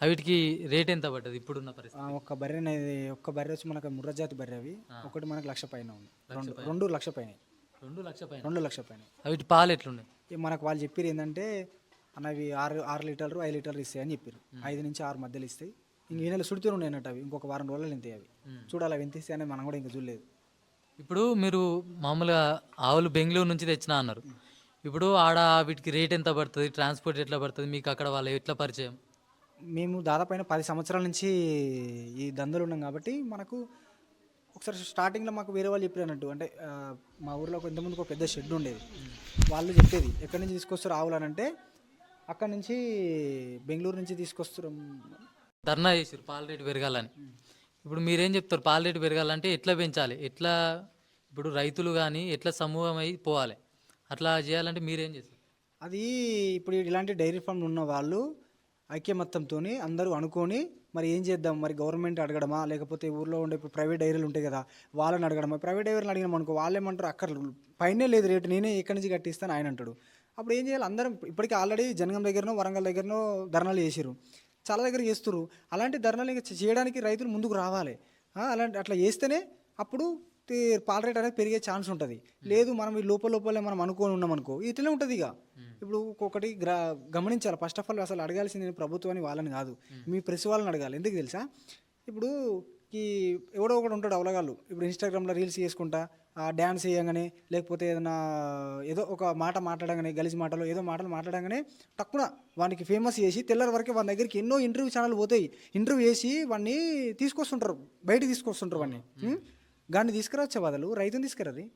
వీటికి రేట్ ఎంత పడ్డది ఇప్పుడున్న పరిస్థితి? ఒక్క బర్రె అనేది ఒక్క బర్రె వచ్చి మనకు ముర్రజాతి బర్రె అవి. ఒకటి మనకు లక్ష పైన ఉంది. రెండు రెండు లక్ష పైన. రెండు లక్ష పైన. రెండు లక్ష పైన. వీటి పాలు ఎట్లున్నాయి? మనకు వాళ్ళు చెప్పారు ఏంటంటే అన్నవి ఆరు ఆరు లీటర్లు ఐదు లీటర్లు ఇస్తాయి అని చెప్పారు ఐదు నుంచి ఆరు మధ్యలో ఇస్తాయి. ఇంక ఈ నెల సుడితూనే ఉన్నాయి అన్నట్టు అవి. ఇంకొక వారం రోజులు ఇంతాయి అవి. చూడాలి అవి ఎంత ఇస్తాయి అనేది మనం కూడా ఇంకా చూడలేదు. ఇప్పుడు మీరు మామూలుగా ఆవులు బెంగళూరు నుంచి తెచ్చినా అన్నారు. ఇప్పుడు ఆడ వీటికి రేట్ ఎంత పడుతుంది? ట్రాన్స్పోర్ట్ ఎట్లా పడుతుంది? మీకు అక్కడ వాళ్ళు ఎట్లా పరిచయం? మేము దాదాపు అయిన పది సంవత్సరాల నుంచి ఈ దందలు ఉన్నాం కాబట్టి మనకు ఒకసారి స్టార్టింగ్లో మాకు వేరే వాళ్ళు చెప్పారు అన్నట్టు. అంటే మా ఊర్లో ఒక ఇంతకుముందు ఒక పెద్ద షెడ్ ఉండేది. వాళ్ళు చెప్పేది ఎక్కడి నుంచి తీసుకొస్తారు ఆవులు? అని అంటే అక్కడి నుంచి బెంగళూరు నుంచి తీసుకొస్తారు. ధర్నా చేసారు పాల రేటు పెరగాలని. ఇప్పుడు మీరేం చెప్తారు? పాల రేటు పెరగాలంటే ఎట్లా పెంచాలి? ఎట్లా ఇప్పుడు రైతులు కానీ ఎట్లా సమూహం అయి పోవాలి? అట్లా చేయాలంటే మీరేం చేస్తారు? అది ఇప్పుడు ఇలాంటి డైరీ ఫామ్ ఉన్న వాళ్ళు ఐక్యమత్తంతో అందరూ అనుకొని మరి ఏం చేద్దాం? మరి గవర్నమెంట్ అడగడమా? లేకపోతే ఊర్లో ఉండే ఇప్పుడు ప్రైవేట్ డైరీలు ఉంటాయి కదా వాళ్ళని అడగడమా? ప్రైవేట్ డైరీలు అడిగినాం అనుకో వాళ్ళు ఏమంటారు అక్కడ పైనే లేదు రేటు నేనే ఎక్కడి నుంచి కట్టిస్తాను ఆయన అంటాడు. అప్పుడు ఏం చేయాలి? అందరం ఇప్పటికీ ఆల్రెడీ జనగం దగ్గరనో వరంగల్ దగ్గరనో ధర్నాలు చేసిరు చాలా దగ్గర చేస్తున్నారు అలాంటి ధర్నాలు ఇంకా చేయడానికి రైతులు ముందుకు రావాలి. అలాంటి అట్లా చేస్తేనే అప్పుడు పాల రేట్ అనేది పెరిగే ఛాన్స్ ఉంటుంది. లేదు మనం ఈ లోపల లోపలే మనం అనుకొని ఉన్నాం అనుకో ఇట్లనే ఉంటుంది ఇక. ఇప్పుడు ఒక్కొక్కటి గ్రా గమనించాలి. ఫస్ట్ ఆఫ్ ఆల్ అసలు అడగాల్సింది ప్రభుత్వాన్ని వాళ్ళని కాదు. మీ ప్రెస్ వాళ్ళని అడగాలి. ఎందుకు తెలుసా? ఇప్పుడు ఈ ఎవడో ఒకడు ఉంటాడు అవలగాళ్ళు. ఇప్పుడు ఇన్స్టాగ్రామ్లో రీల్స్ చేసుకుంటా డ్యాన్స్ చేయగానే లేకపోతే ఏదైనా ఏదో ఒక మాట మాట్లాడగానే గలీజ్ మాటలు ఏదో మాటలు మాట్లాడగానే తక్కువ వానికి ఫేమస్ చేసి తెల్లరి వరకే వాని దగ్గరికి ఎన్నో ఇంటర్వ్యూ ఛానల్ పోతాయి. ఇంటర్వ్యూ చేసి వాడిని తీసుకొస్తుంటారు. బయటికి తీసుకొస్తుంటారు వాడిని గాన్ని తీసుకురావచ్చే బదులు రైతుని తీసుకురది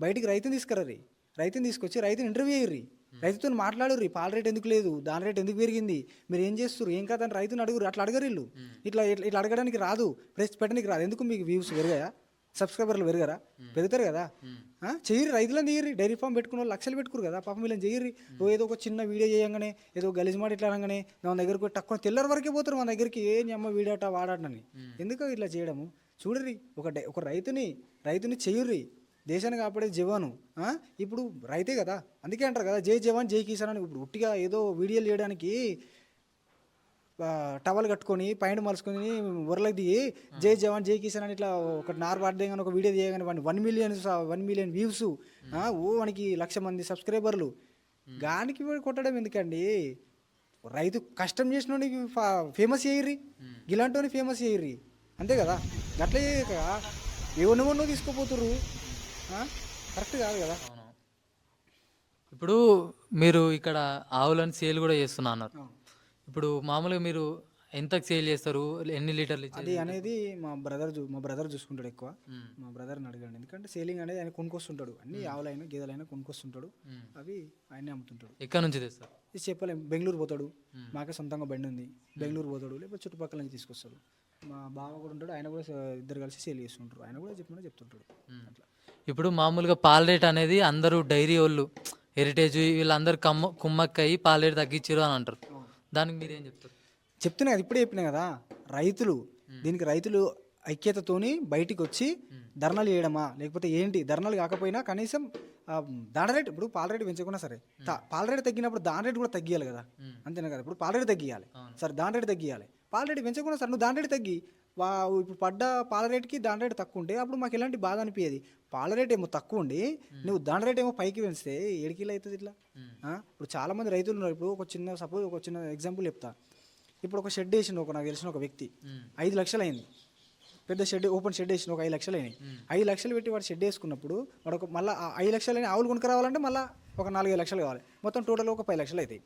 బయటికి రైతుని తీసుకురది రైతుని తీసుకొచ్చి రైతుని ఇంటర్వ్యూ అయ్యి రైతుతో మాట్లాడుర్రి. పాల రేట్ ఎందుకు లేదు? దాని రేట్ ఎందుకు పెరిగింది? మీరు ఏం చేస్తారు ఏం కాదని రైతుని అడుగురు అట్లా అడగరు వీళ్ళు. ఇట్లా ఇట్లా అడగడానికి రాదు. ప్రెస్ పెట్టడానికి రాదు. ఎందుకు మీకు వ్యూస్ పెరిగాయా? సబ్స్క్రైబర్లు పెరగరా? పెరుగుతారు కదా? ఆ? చెయ్యరు రైతులను చేయరు డైరీ ఫామ్ పెట్టుకున్న వాళ్ళు లక్షలు పెట్టుకోరు కదా? పాపం వీళ్ళని చేయరు ఓ ఏదో ఒక చిన్న వీడియో చేయగానే ఏదో గలీజ్ మాట ఇట్లా అనగానే మన దగ్గరకు తక్కువ తెల్లరి వరకే పోతారు మన దగ్గరికి. ఏ అమ్మ వీడాట వాడాటని ఎందుకు ఇట్లా చేయడము? చూడరి ఒక ఒక రైతుని రైతుని చెయ్యుర్రి దేశాన్ని కాపాడే జవాను? ఇప్పుడు రైతే కదా అందుకే అంటారు కదా జై జవాన్ జై కిసాన్ అని. ఇప్పుడు ఉట్టిగా ఏదో వీడియోలు చేయడానికి టవల్ కట్టుకొని పైన మలుచుకొని ఉరలకు దిగి జై జవాన్ జై కిసాన్ అని ఇట్లా ఒక నార్ పడ్డే ఒక వీడియో తీయగానే వాడిని one million one million views ఓ వానికి లక్ష మంది సబ్స్క్రైబర్లు. గానికి కొట్టడం ఎందుకండి? రైతు కష్టం చేసిన ఫేమస్ చేయర్రి ఇలాంటి ఫేమస్ చేయర్రి అంతే కదా? గట్ల చేయక ఎవరినెవరినో తీసుకోపోతుర్రు. కరెక్ట్ కాదు కదా. ఇప్పుడు మీరు ఇక్కడ ఆవులను సేల్ కూడా చేస్తున్నా అన్నారు. ఇప్పుడు మామూలుగా మీరు ఎంతకు సేల్ చేస్తారు? ఎన్ని లీటర్లు అది అనేది మా బ్రదర్ చూ మా బ్రదర్ చూసుకుంటాడు ఎక్కువ. మా బ్రదర్ని అడగండి. ఎందుకంటే సేలింగ్ అనేది ఆయన కొనుక్కొస్తుంటాడు. అన్ని ఆవులైనా గేదెలైనా కొనుక్కొస్తుంటాడు. అవి ఆయనే అమ్ముతుంటాడు. ఎక్కడి నుంచి తెస్తారు? ఇది చెప్పలేం. బెంగళూరు పోతాడు. మాకే సొంతంగా బండి ఉంది. బెంగళూరు పోతాడు. లేకపోతే చుట్టుపక్కల నుంచి తీసుకొస్తాడు. మా బావ కూడా ఉంటాడు ఆయన కూడా ఇద్దరు కలిసి సేల్ చేస్తుంటారు. ఆయన కూడా చెప్పినా చెప్తుంటాడు. అట్లా. ఇప్పుడు మామూలుగా పాల రేట్ అనేది అందరూ డైరీ వాళ్ళు హెరిటేజ్ వీళ్ళందరూ కమ్మ కుమ్మక్కయ్యి పాల రేట్ తగ్గించారు అని అంటారు. దానికి మీరు ఏం చెప్తారు? చెప్తున్నా కదా ఇప్పుడే చెప్పినా కదా రైతులు దీనికి రైతులు ఐక్యతతోని బయటికి వచ్చి ధర్నాలు చేయడమా లేకపోతే ఏంటి ధర్నాలు కాకపోయినా కనీసం దాని రేటు ఇప్పుడు పాల రేటు పెంచకున్నా సరే పాల రేటు తగ్గినప్పుడు దాని రేటు కూడా తగ్గియాలి కదా. అంతేనా కదా ఇప్పుడు పాల రేటు తగ్గియాలి. సరే దాని రేటు తగ్గియాలి. పాల రేటు పెంచకుండా సరే నువ్వు దాని రేటు తగ్గి. వా ఇప్పుడు పడ్డ పాల రేటుకి దాని రేటు తక్కువ ఉంటే అప్పుడు మాకు ఎలాంటి బాధ అనిపించేది పాల రేట్ ఏమో తక్కువ ఉండి నువ్వు దాని రేట్ ఏమో పైకి పెంచితే ఏడికిలో అవుతుంది ఇట్లా? ఇప్పుడు చాలా మంది రైతులు ఉన్నారు. ఇప్పుడు ఒక చిన్న సపోజ్ ఒక చిన్న ఎగ్జాంపుల్ చెప్తా. ఇప్పుడు ఒక షెడ్ వేసిన ఒక నాకు తెలిసిన ఒక వ్యక్తి. ఐదు లక్షలు అయింది పెద్ద షెడ్ ఓపెన్ షెడ్ వేసిన ఒక ఐదు లక్షలు అయినాయి ఐదు లక్షలు పెట్టి వాడు షెడ్ వేసుకున్నప్పుడు వాడు ఒక మళ్ళీ ఐదు లక్షలు అయినా ఆవులు కొనుక్క రావాలంటే మళ్ళీ ఒక నాలుగైదు లక్షలు కావాలి. మొత్తం టోటల్ ఒక పది లక్షలు అవుతాయి.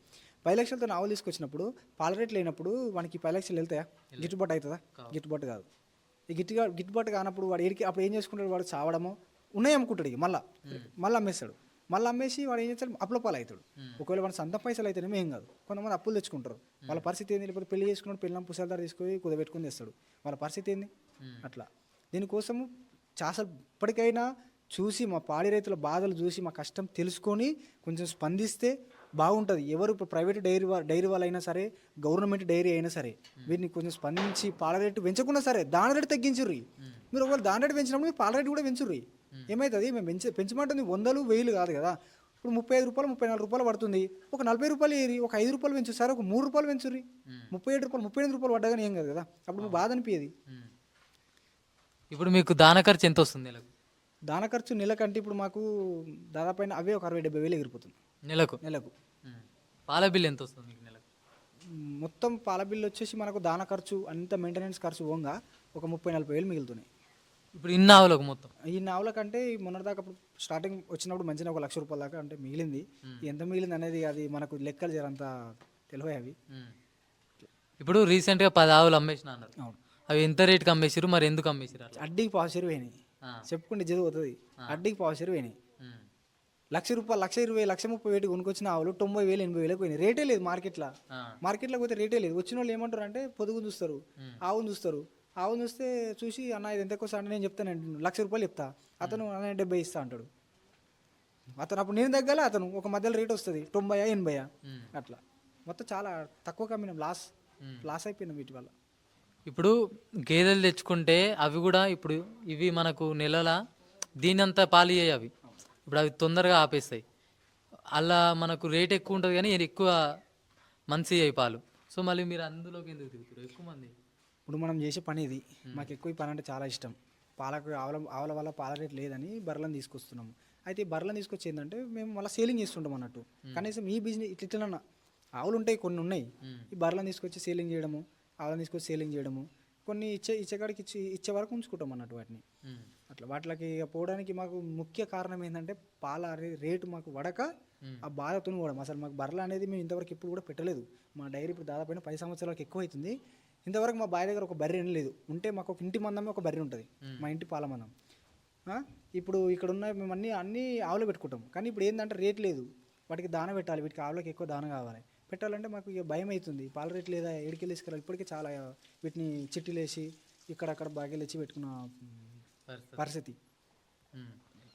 పది లక్షలతో ఆవులు తీసుకొచ్చినప్పుడు పాల రేట్లు లేనప్పుడు వానికి పది లక్షలు వెళ్తాయా? గిట్టుబాటు అవుతుందా? గిట్టుబాటు కాదు. ఈ గిట్టుగా గిట్టుబాటు కానప్పుడు వాడు ఏడికి అప్పుడు ఏం చేసుకుంటాడు? వాడు చావడము ఉన్నాయి అమ్ముకుంటాడు ఇక మళ్ళీ. మళ్ళీ అమ్మేస్తాడు. మళ్ళీ అమ్మేసి వాడు ఏం చేస్తాడు? అప్పుల పాలు అవుతాడు ఒకవేళ వాడు సొంత పైసలు అయితేనేమో ఏం కాదు. కొంతమంది అప్పులు తెచ్చుకుంటారు. వాళ్ళ పరిస్థితి ఏంది? లేకపోతే పెళ్ళి చేసుకున్నాడు పిల్లలు పుసలదారు తీసుకొని కుదబెట్టుకుని తెస్తాడు. వాళ్ళ పరిస్థితి ఏంది? అట్లా. దీనికోసము చాలా ఇప్పటికైనా చూసి మా పాడి రైతుల బాధలు చూసి మా కష్టం తెలుసుకొని కొంచెం స్పందిస్తే బాగుంటుంది. ఎవరు ఇప్పుడు ప్రైవేట్ డైరీ డైరీ వాళ్ళు అయినా సరే గవర్నమెంట్ డైరీ అయినా సరే వీటిని కొంచెం స్పందించి పాల రేటు పెంచకుండా సరే దాని రేటు తగ్గించుర్రి. మీరు ఒకవేళ దాని రేటు పెంచినప్పుడు మీరు పాల రేటు కూడా పెంచుర్రి. ఏమవుతుంది మేము పెంచ పెంచమంటుంది వందలు వెయ్యిలు కాదు కదా. ఇప్పుడు ముప్పై ఐదు రూపాయలు ముప్పై నాలుగు రూపాయలు పడుతుంది. ఒక నలభై రూపాయలు ఏరి ఒక ఐదు రూపాయలు పెంచు సరే ఒక మూడు రూపాయలు పెంచుర్రి. ముప్పై ఏడు రూపాయలు ముప్పై ఎనిమిది రూపాయలు పడ్డాగానే ఏం కాదు కదా. అప్పుడు మీకు బాధ అనిపించేది ఇప్పుడు మీకు దాన ఖర్చు ఎంత వస్తుంది దాన ఖర్చు నెలకంటే ఇప్పుడు మాకు దాదాపు అవే ఒక అరవై డెబ్బై వేలు ఎగిరిపోతుంది. నెలకు? నెలకు. పాల బిల్ ఎంత వస్తుంది మీకు నెలకు? మొత్తం పాల బిల్లు వచ్చేసి మనకు దాన ఖర్చు అంత మెయింటెనెన్స్ ఖర్చు పోగా ఒక ముప్పై నలభై వేలు మిగులుతున్నాయి. ఇప్పుడు ఇన్ని ఆవులకు మొత్తం? ఈ నావల కంటే మొన్నటిదాకా అప్పుడు స్టార్టింగ్ వచ్చినప్పుడు మంచిగా ఒక లక్ష రూపాయల దాకా అంటే మిగిలింది. ఎంత మిగిలింది అనేది అది మనకు లెక్కలు జరంత తెలివే అవి. ఇప్పుడు రీసెంట్గా పది ఆవులు అమ్మేసిన అన్నారు. అవును. అవి ఎంత రేట్కి అమ్మేసిరు మరి ఎందుకు అమ్మేసిరు అడ్డీకి పావుసేరు పోయినాయి ఆ. చెప్పుకుంటే జదు అవుతుంది. అడ్డీకి పావుసేరు పోయినాయి ఉమ్. లక్ష రూపాయలు లక్ష ఇరవై లక్ష ముప్పై వేలు కొనుక్కొచ్చిన ఆవులు తొంభై వేలు ఎనభై వేలకు పోయినాయి. రేటే లేదు మార్కెట్లో. మార్కెట్లో పోతే రేటే లేదు. వచ్చిన వాళ్ళు ఏమంటారు అంటే పొదుగు చూస్తారు. ఆవును చూస్తారు. ఆవును చూస్తే చూసి అన్న ఇది ఎంత ఎక్కువ అంటే నేను చెప్తాను. లక్ష రూపాయలు చెప్తా. అతను అన్న డెబ్బై ఇస్తా అంటాడు. అతను అప్పుడు నేను తగ్గాలి అతను ఒక మధ్యలో రేట్ వస్తుంది తొంభై ఎనభై. అట్లా. మొత్తం చాలా తక్కువ కమ్మినాం లాస్. లాస్ అయిపోయినాం వీటి వల్ల. ఇప్పుడు గేదెలు తెచ్చుకుంటే అవి కూడా ఇప్పుడు ఇవి మనకు నెలల దీనంతా పాలు ఇయ్యాయి అవి. ఇప్పుడు అవి తొందరగా ఆపేస్తాయి. అలా మనకు రేట్ ఎక్కువ ఉంటుంది కానీ ఇది ఎక్కువ మంచి అయ్యాయి పాలు. సో మళ్ళీ మీరు అందులోకి ఎందుకు దిగుతారు ఎక్కువ మంది. ఇప్పుడు మనం చేసే పని ఇది. మాకు ఎక్కువ ఈ పని అంటే చాలా ఇష్టం. పాలకు ఆవుల ఆవుల వల్ల పాల రేట్ లేదని బర్రెలను తీసుకొస్తున్నాము అయితే బర్రెలను తీసుకొచ్చి ఏంటంటే మేము మళ్ళీ సేలింగ్ చేస్తుంటాం అన్నట్టు. కనీసం ఈ బిజినెస్ ఇట్లా ఇట్లా ఆవులు ఉంటాయి కొన్ని ఉన్నాయి. ఈ బర్రెలను తీసుకొచ్చి సేలింగ్ చేయడము ఆవులను తీసుకొచ్చి సేలింగ్ చేయడము కొన్ని ఇచ్చే ఇచ్చేకాడికి ఇచ్చి ఇచ్చే వరకు ఉంచుకుంటాం అన్నట్టు వాటిని. అట్లా వాటికి ఇక పోవడానికి మాకు ముఖ్య కారణం ఏంటంటే పాల రేటు మాకు వడక ఆ బాధతో పోవడం. అసలు మాకు బర్రెలు అనేది మేము ఇంతవరకు ఇప్పుడు కూడా పెట్టలేదు. మా డైరీ ఇప్పుడు దాదాపు పది సంవత్సరాలకు ఎక్కువ అవుతుంది ఇంతవరకు మా బావి దగ్గర ఒక బర్రె ఏం లేదు. ఉంటే మాకు ఒక ఇంటి మందమే ఒక బర్రె ఉంటుంది. మా ఇంటి పాల మందం? ఇప్పుడు ఇక్కడ ఉన్న మేము అన్ని అన్ని ఆవులు పెట్టుకుంటాం. కానీ ఇప్పుడు ఏంటంటే రేట్ లేదు. వాటికి దాన పెట్టాలి. వీటికి ఆవులకి ఎక్కువ దాన కావాలి. పెట్టాలంటే మాకు ఇక భయం అవుతుంది. పాల రేట్ లేదా ఎడికెళ్ళి తీసుకెళ్ళాలి. ఇప్పటికే చాలా వీటిని చిట్టీలేసి ఇక్కడక్కడ బాగా ఇచ్చి పెట్టుకున్న పరిస్థితి.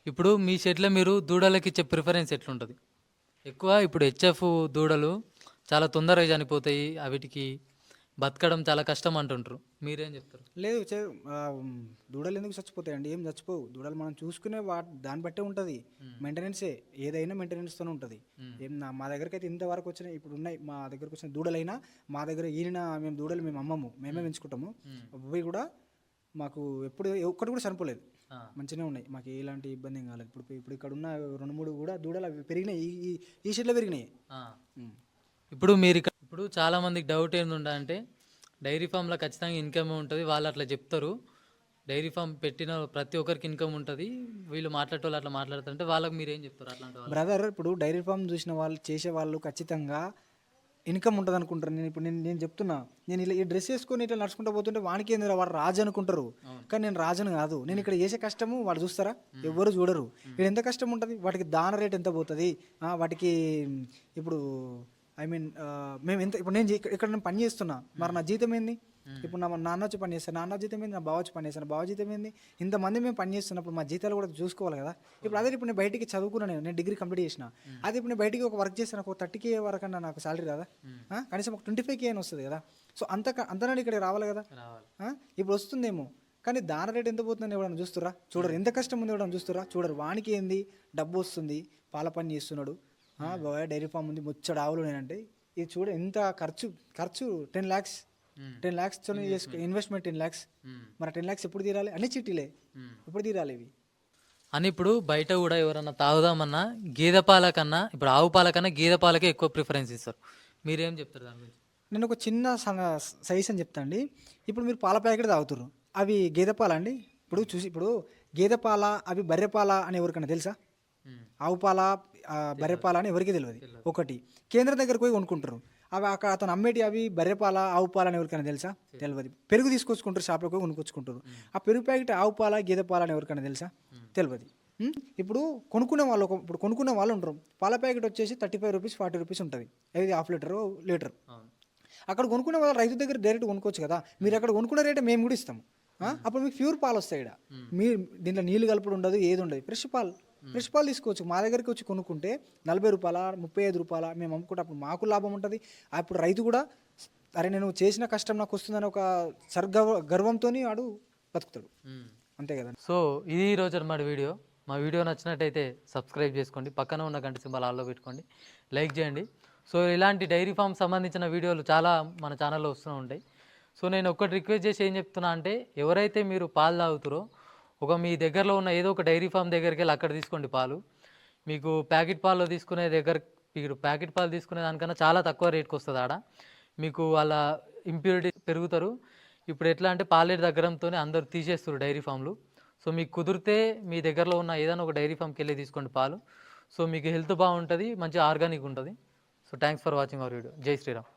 ఇప్పుడు మీ షెడ్లో మీరు దూడలకి ఇచ్చే ప్రిఫరెన్స్ ఎట్లుంటుంది? ఎక్కువ ఇప్పుడు హెచ్ఎఫ్ దూడలు చాలా తొందరగా చనిపోతాయి వీటికి బతకడం చాలా కష్టం అంటుంటారు మీరేం చెప్తారు? లేదు దూడలు ఎందుకు చచ్చిపోతాయండి? ఏం చచ్చిపోవు. దూడలు మనం చూసుకునే వా దాన్ని బట్టే ఉంటుంది. మెయింటెనెన్సే ఏదైనా మెయింటెనెన్స్తోనే ఉంటుంది. ఏం నా మా దగ్గరికి అయితే ఇంతవరకు వచ్చిన ఇప్పుడు ఉన్నాయి మా దగ్గరకు వచ్చిన దూడలైనా మా దగ్గర ఈయన మేము దూడలు మేము అమ్మము. మేమే పెంచుకుంటాము. అవి కూడా మాకు ఎప్పుడు ఒక్కటి కూడా చనిపోలేదు. ఆ. మంచిగానే ఉన్నాయి. మాకు ఎలాంటి ఇబ్బంది ఏం కాలేదు. ఇప్పుడు ఇప్పుడు ఇక్కడ ఉన్న రెండు మూడు కూడా దూడలు అవి పెరిగినాయి. ఈ- ఈ షెడ్లో పెరిగినాయి. ఇప్పుడు మీరు ఇక్కడ ఇప్పుడు చాలా మందికి డౌట్ ఏంది అంటే డైరీ ఫామ్లో ఖచ్చితంగా ఇన్కమ్ ఉంటుంది. వాళ్ళు అట్లా చెప్తారు. డైరీ ఫామ్ పెట్టిన ప్రతి ఒక్కరికి ఇన్కమ్ ఉంటుంది. వీళ్ళు మాట్లాడేటోళ్ళు అట్లా మాట్లాడుతుంటే వాళ్ళకి మీరు ఏం చెప్తారు అట్లాంటి బ్రదర్ ఇప్పుడు డైరీ ఫామ్ చూసిన వాళ్ళు చేసే వాళ్ళు ఖచ్చితంగా ఇన్కమ్ ఉంటుంది అనుకుంటారు నేను ఇప్పుడు నేను నేను చెప్తున్నా. నేను ఇలా ఈ డ్రెస్ వేసుకొని ఇట్లా నడుచుకుంటూ పోతుంటే వానికి ఏంది వాడు రాజు అనుకుంటారు. కానీ నేను రాజును కాదు. నేను ఇక్కడ చేసే కష్టము వాడు చూస్తారా? ఎవ్వరు చూడరు. ఇక్కడ ఎంత కష్టం ఉంటుంది? వాటికి దాన రేట్ ఎంత పోతుంది? వాటికి ఇప్పుడు ఐ మీన్ మేము ఎంత ఇప్పుడు నేను ఇక్కడ ఇక్కడ నేను పని చేస్తున్నా. మరి నా జీతం ఏంది? ఇప్పుడు నా నాన్న వచ్చి పని చేస్తాను నాన్న జీతం ఏంది? నా బావ వచ్చి పని చేస్తాను బావ జీతం ఏంది? ఇంతమంది మేము పని చేస్తున్నప్పుడు మా జీతాలు కూడా చూసుకోవాలి కదా. ఇప్పుడు అదే ఇప్పుడు నేను బయటికి చదువుకున్నా నేను నేను డిగ్రీ కంప్లీట్ చేసిన. అదే ఇప్పుడు నేను బయటికి ఒక వర్క్ చేస్తాను ఒక థర్టీ కే వరకు అన్న నాకు సాలరీ కదా? కనీసం ఒక ట్వంటీ ఫైవ్ కే అని వస్తుంది కదా. సో అంత అంతనాడు ఇక్కడ రావాలి కదా? ఇప్పుడు వస్తుందేమో. కానీ దాని రేట్ ఎంత పోతుందని ఎవడన్నా చూస్తురా చూడరు. ఎంత కష్టం ఉంది ఎవడన్నా చూస్తురా చూడరు. వానికి ఏంది? డబ్బు వస్తుంది. పాల పని చేస్తున్నాడు. డైరీ ఫామ్ ఉంది. ముచ్చడు ఆవులు నేనంటే ఇది చూడ ఎంత ఖర్చు ఖర్చు టెన్ ల్యాక్స్. టెన్ ల్యాక్స్ చేసుకో ఇన్వెస్ట్మెంట్ టెన్ ల్యాక్స్ మ్మ్. మరి టెన్ ల్యాక్స్ ఎప్పుడు తీరాలి? అన్ని చిట్టీలే. ఎప్పుడు తీరాలి ఇవి? అని ఇప్పుడు బయట కూడా ఎవరన్నా తాగుదామన్నా గేదె పాల కన్నా ఇప్పుడు ఆవు పాల కన్నా గేదె పాలకే ఎక్కువ ప్రిఫరెన్స్ ఇస్తారు. మీరేం చెప్తారు దాని గురించి? నేను ఒక చిన్న సజెషన్ చెప్తా అండి. ఇప్పుడు మీరు పాల ప్యాకెట్ తాగుతారు అవి గేదె పాల అండి? ఇప్పుడు చూసి ఇప్పుడు గేదె పాల అవి బర్రె పాల అని ఎవరికైనా తెలుసా. ఆవు పాల బర్రె పాల అని ఎవరికి తెలియదు ఒకటి. కేంద్రం దగ్గరకు పోయి కొనుక్కుంటారు. అవి అక్కడ అతను అమ్మేటి అవి బర్రె పాల ఆవు పాల అని ఎవరికైనా తెలుసా? తెలియదు పెరుగు తీసుకొచ్చుకుంటారు షాప్లోకి కొనుక్కొచ్చుకుంటారు. ఆ పెరుగు ప్యాకెట్ ఆవు పాల గేదె పాల అని ఎవరికైనా తెలుసా? తెలియదు? ఇప్పుడు కొనుక్కునే వాళ్ళు ఒక- ఇప్పుడు కొనుక్కునే వాళ్ళు ఉంటారు పాల ప్యాకెట్ వచ్చేసి thirty five rupees forty rupees ఉంటుంది. ఇది హాఫ్ లీటర్ లీటర్. అక్కడ కొనుక్కునే వాళ్ళు రైతు దగ్గర డైరెక్ట్ కొనుక్కోవచ్చు కదా. మీరు అక్కడ కొనుక్కునే రేటే మేము కూడా ఇస్తాము? అప్పుడు మీకు ప్యూర్ పాలు వస్తాయి ఇక్కడ మీ దీంట్లో నీళ్ళు కలుపుడు ఉండదు ఏది ఉండదు. ఫ్రెష్ పాలు. ఫ్రెష్ పాలు తీసుకోవచ్చు మా దగ్గరికి వచ్చి కొనుక్కుంటే నలభై రూపాయల ముప్పై ఐదు రూపాయల మేము అమ్ముకుంటే అప్పుడు మాకు లాభం ఉంటుంది. అప్పుడు రైతు కూడా అరే నేను చేసిన కష్టం నాకు వస్తుందని ఒక సర్గర్వ గర్వంతో వాడు బతుకుతాడు. అంతే కదా? సో ఇది ఈ రోజు అన్నమాట వీడియో. మా వీడియో నచ్చినట్టయితే సబ్స్క్రైబ్ చేసుకోండి. పక్కన ఉన్న గంట సింబల్ ఆల్లో పెట్టుకోండి. లైక్ చేయండి. సో ఇలాంటి డైరీ ఫామ్ సంబంధించిన వీడియోలు చాలా మన ఛానల్లో వస్తూ ఉంటాయి. సో నేను ఒక్కటి రిక్వెస్ట్ చేసి ఏం చెప్తున్నా అంటే ఎవరైతే మీరు పాలు తాగుతారో ఒక మీ దగ్గరలో ఉన్న ఏదో ఒక డైరీ ఫామ్ దగ్గరికి వెళ్ళి అక్కడ తీసుకోండి పాలు. మీకు ప్యాకెట్ పాలు తీసుకునే దగ్గర మీరు ప్యాకెట్ పాలు తీసుకునే దానికన్నా చాలా తక్కువ రేట్కి వస్తుంది ఆడ. మీకు వాళ్ళ ఇంప్యూరిటీ పెరుగుతారు. ఇప్పుడు ఎట్లా అంటే పాలేరు దగ్గరంతోనే అందరూ తీసేస్తారు డైరీ ఫామ్లు. సో మీకు కుదిరితే మీ దగ్గరలో ఉన్న ఏదైనా ఒక డైరీ ఫామ్కి వెళ్ళి తీసుకోండి పాలు. సో మీకు హెల్త్ బాగుంటుంది మంచి ఆర్గానిక్ ఉంటుంది. So thanks for watching our video. జై శ్రీరామ్.